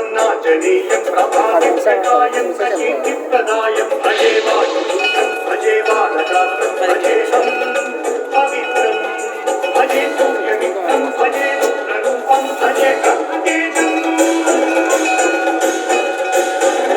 శ్రీయాజనీయం ప్రసన్నాజనీయం సకాయం సకీర్తిప్రదాయం భజే వాయుపుత్రం భజే పవిత్రం భజే సూర్యమిత్రం భజే రుద్రరూపం భజే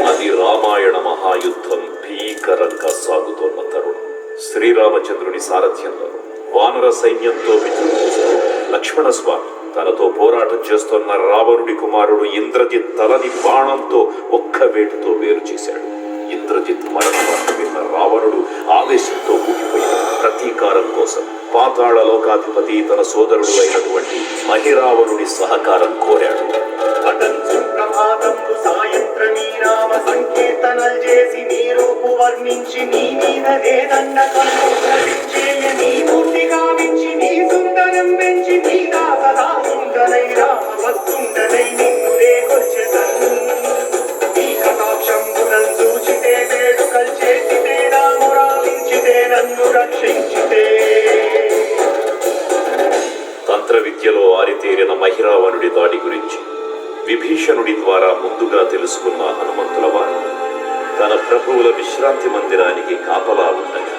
అది రామాయణ మహాయుద్ధం భీకరంగా సాగుతోన్న తరుణం. శ్రీరామచంద్రుని సారథ్యంలో వానర సైన్యంతో విజృంభిస్తూ లక్ష్మణ స్వామి తనతో పోరాటం చేస్తున్న రావణుడి కుమారుడు ఇంద్రజిత్ తలని బాణంతో ఒక్క వేటుతో వేరు చేశాడు. ఇంద్రజిత్ మరణ వార్త విన్న రావణుడు ఆవేశంతో ఊగిపోయాడు. ప్రతీకారం కోసం పాతాళ లోకాధిపతి తన సోదరుడు అయినటువంటి మహిరావణుడి సహకారం కోరాడు. నీ వర్ణించి నీ మీద నీ మూర్తి గావించి నీ సుందరం పెంచి నీ దాసదా వస్తుండనై కటాక్షంబునం చూచితే వేడుకల్ చేసితే నన్ను రక్షించితే. తంత్ర విద్యలో ఆరితేరిన మహిరావణుడి దాడి గురించి విభీషణుడి ద్వారా ముందుగా తెలుసుకున్న హనుమంతుల వారు తన ప్రభువుల విశ్రాంతి మందిరానికి కాపలా ఉండగా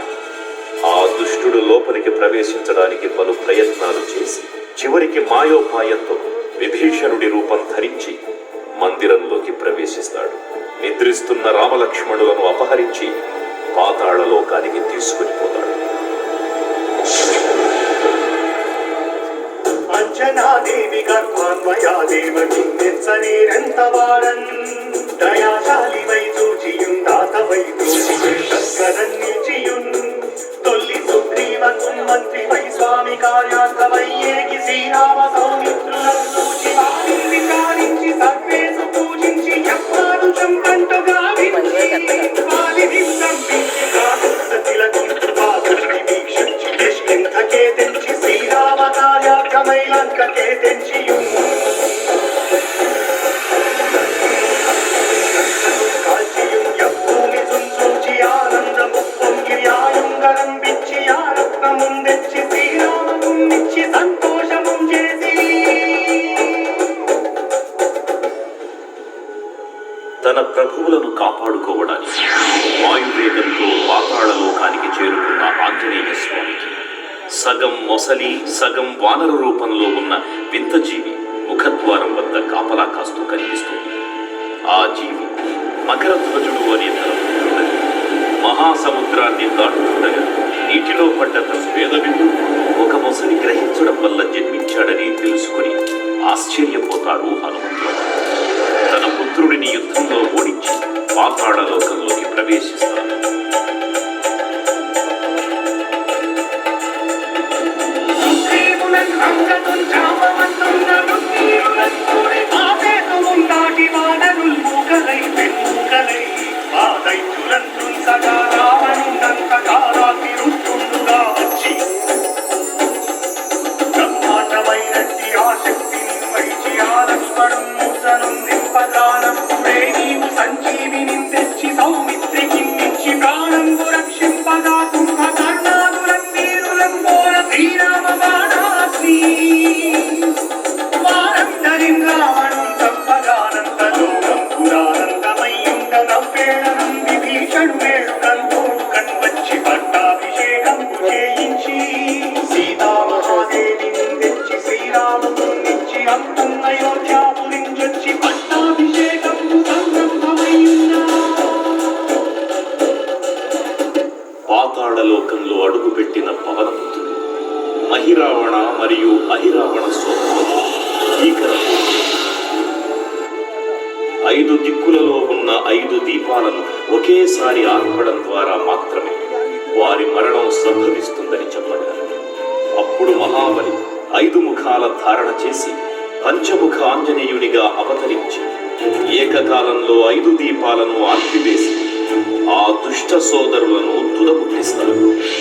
ఆ దుష్టుడు లోపలికి ప్రవేశించడానికి పలు ప్రయత్నాలు చేసి చివరికి మాయోపాయంతో విభీషణుడి రూపం ధరించి మందిరంలోకి ప్రవేశిస్తాడు. నిద్రిస్తున్న రామలక్ష్మణులను అపహరించి పాతాళలోకానికి తీసుకుని పోతాడు అంజనాదేవి గర్భాన్వయా దేవకి నెచ్చనేరెంత వాడన్? దయాశాలి పాపులను కాపాడుకోవడానికి వాయువేగంతో పాతాళలోకానికి చేరుకున్న ఆంజనేయ స్వామికి సగం మొసలి సగం వానర రూపంలో ఉన్న వింత జీవి ముఖద్వారం వద్ద కాపలా కాస్తూ కనిపిస్తుంది. ఆ జీవి మకర ధ్వజుడు అనే తన మహాసముద్రాన్ని దాటుతుండగా నీటిలో పడ్డ తన వేదవిందు ఒక మొసలి గ్రహించడం వల్ల జన్మించాడని తెలుసుకుని ఆశ్చర్యపోతాడు హనుమంతుడు తన పుత్రుడిని యుద్ధంలో ఓడి పాతాళ లోకంలోకి ప్రవేశిస్తాడు సుగ్రీవులన్ అంగదున్ జామవంతున్నరున్ పాతాళ లోకంలో అడుగుపెట్టిన పవనపుత్రుడు మహిరావణ మరియు అహిరావణ సోదరులు ఐదు దిక్కులలో ఉన్న ఐదు దీపాలను ఒకేసారి ఆర్పడం ద్వారా మాత్రమే వారి మరణం సంభవిస్తుందని చెప్పగలరు. అప్పుడు మహాబలి ఐదు ముఖాల ధారణ చేసి పంచముఖ ఆంజనేయునిగా అవతరించి ఏకకాలంలో ఐదు దీపాలను ఆర్పివేసి ఆ దుష్ట సోదరులను తుదముట్టిస్తారు నీకన్న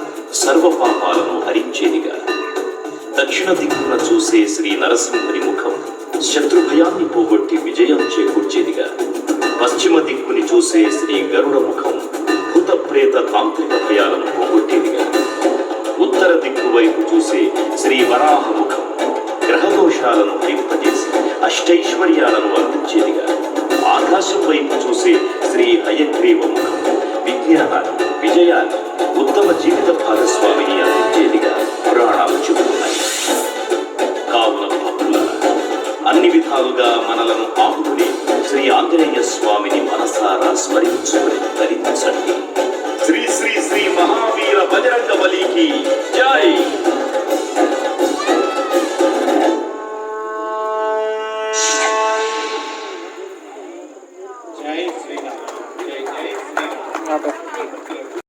సర్వ పాపాలను హరించేదిగా దక్షిణ దిక్కున చూసే శ్రీ నరసింహుని ముఖం శత్రుభయాన్ని పోగొట్టి విజయం చేకూర్చేదిగా పశ్చిమ దిక్కుని చూసే శ్రీ గరుడ ముఖం భూత ప్రేత తాంత్రిక భయాలను పోగొట్టేదిగా ఉత్తర దిక్కు వైపు చూసే శ్రీ వరాహ ముఖం గ్రహదోషాలను హరింపజేసి అష్టైశ్వర్యాలను అందించేదిగా ఆకాశం వైపు చూసే శ్రీ హయగ్రీవ ముఖం విజ్ఞానాలను విజయాన్ని ఉత్తమ జీవిత భాగస్వామిని అందించేదిగా పురాణాలు చెబుతున్నాయి. కావున అన్ని విధాలుగా మనలను ఆదుకుని శ్రీ ఆంజనేయ స్వామిని మనసారా స్మరించుకుని ధరించండి శ్రీ శ్రీ శ్రీ మహా